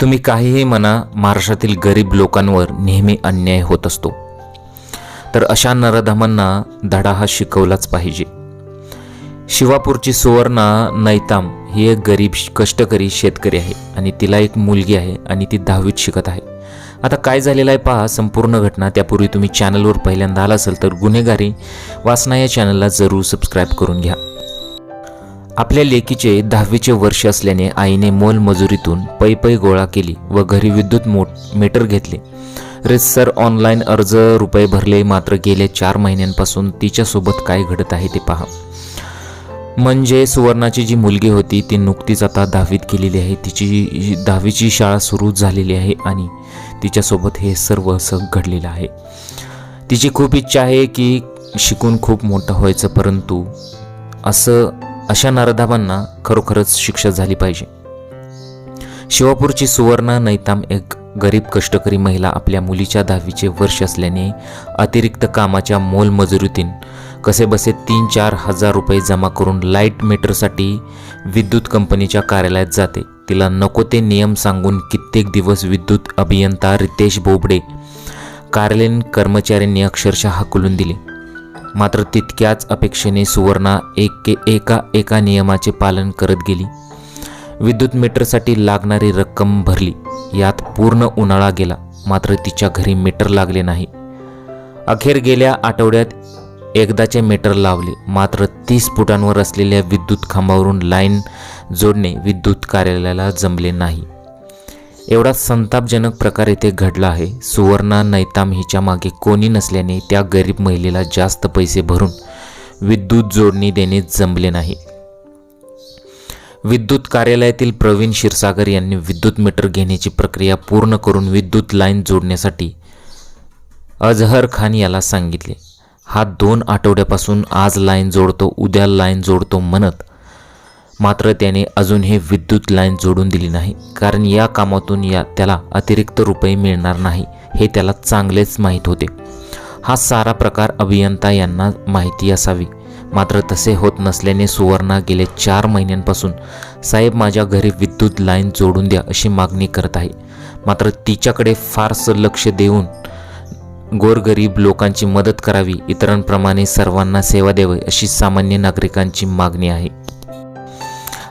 तुम्ही काहीही म्हणा महाराष्ट्रातील गरीब लोकांवर नेहमी अन्याय होत असतो. तर अशा नरधमांना धडा हा शिकवलाच पाहिजे. शिवापूरची सुवर्णा नैताम ही एक गरीब कष्टकरी शेतकरी आहे आणि तिला एक मुलगी आहे आणि ती दहावीत शिकत आहे. आता काय झालेलं आहे पहा संपूर्ण घटना त्यापूर्वी तुम्ही चॅनलवर पहिल्यांदा आला असेल तर गुन्हेगारी वासना या चॅनलला जरूर सबस्क्राईब करून घ्या. आपल्या लेकीचे दहावीचे वर्ष असल्याने आईने मोलमजुरीतून पै पै गोळा केली व घरी विद्युत मोट मीटर घेतले. रेसर ऑनलाईन अर्ज रुपये भरले मात्र गेल्या चार महिन्यांपासून तिच्यासोबत काय घडत आहे ते पहा. म्हणजे सुवर्णाची जी मुलगी होती ती नुकतीच आता दहावीत गेलेली आहे. तिची दहावीची शाळा सुरू झालेली आहे आणि तिच्यासोबत हे सर्व असं घडलेलं आहे. तिची खूप इच्छा आहे की शिकून खूप मोठं व्हायचं परंतु असं अशा नरधाबांना खरोखरच शिक्षा झाली पाहिजे. शिवापूरची सुवर्णा नैताम एक गरीब कष्टकरी महिला आपल्या मुलीच्या दहावीचे वर्ष असल्याने अतिरिक्त कामाच्या मोलमजुरीतून कसे बसे तीन चार हजार रुपये जमा करून लाइट मीटरसाठी विद्युत कंपनीच्या कार्यालयात जाते. तिला नको ते नियम सांगून कित्येक दिवस विद्युत अभियंता रितेश बोबडे कार्यालयीन कर्मचाऱ्यांनी अक्षरशः हाकलून दिले. मात्र तितक्याच अपेक्षेने सुवर्णा एक एका एका नियमाचे पालन करत गेली. विद्युत मीटरसाठी लागणारी रक्कम भरली. यात पूर्ण उन्हाळा गेला. मात्र तिच्या घरी मीटर लागले नाही. अखेर गेल्या आठवड्यात एकदाचे मीटर लावले. मात्र तीस फुटांवर असलेल्या विद्युत खांबावरून लाईन जोडणे विद्युत कार्यालयाला जमले नाही. एवढा संतापजनक प्रकार येथे घडला आहे. सुवर्णा नैताम हिच्या मागे कोणी नसल्याने त्या गरीब महिलेला जास्त पैसे भरून विद्युत जोडणी देणे जमले नाही. विद्युत कार्यालयातील प्रवीण क्षीरसागर यांनी विद्युत मीटर घेण्याची प्रक्रिया पूर्ण करून विद्युत लाईन जोडण्यासाठी अजहर खान याला सांगितले. हा दोन आठवड्यापासून आज लाईन जोडतो उद्या लाईन जोडतो म्हणत मात्र त्याने अजून हे विद्युत लाईन जोडून दिली नाही कारण या कामातून या त्याला अतिरिक्त रुपये मिळणार नाही हे त्याला चांगलेच माहीत होते. हा सारा प्रकार अभियंता यांना माहिती असावी. मात्र तसे होत नसल्याने सुवर्णा गेले चार महिन्यांपासून साहेब माझ्या घरी विद्युत लाईन जोडून द्या अशी मागणी करत आहे. मात्र तिच्याकडे फारसं लक्ष देऊन गोरगरीब लोकांची मदत करावी इतरांप्रमाणे सर्वांना सेवा द्यावी अशी सामान्य नागरिकांची मागणी आहे.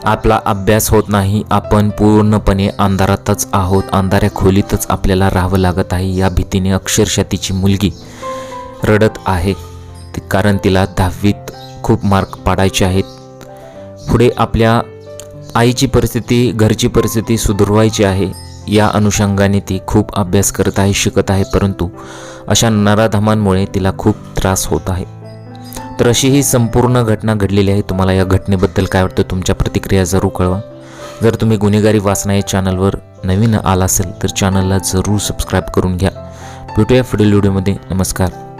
आपला अभ्यास होत नाही आपण पूर्णपणे अंधारातच आहोत. अंधाऱ्या खोलीतच आपल्याला राहावं लागत आहे. या भीतीने अक्षरशः तिची मुलगी रडत आहे. कारण तिला दहावीत खूप मार्क पाडायचे आहेत. पुढे आपल्या आईची परिस्थिती घरची परिस्थिती सुधारवायची आहे. या अनुषंगाने ती खूप अभ्यास करत आहे शिकत आहे परंतु अशा नराधमांमुळे तिला खूप त्रास होत आहे. तर अशी ही संपूर्ण घटना घडलेली आहे. तुम्हाला या घटनेबद्दल काय वाटतं? तुमच्या प्रतिक्रिया जरूर कळवा. जर तुम्ही गुन्हेगारी वाचना या चॅनलवर नवीन आला असेल तर चॅनलला जरूर सबस्क्राईब करून घ्या. भेटूया पुढील व्हिडिओमध्ये नमस्कार.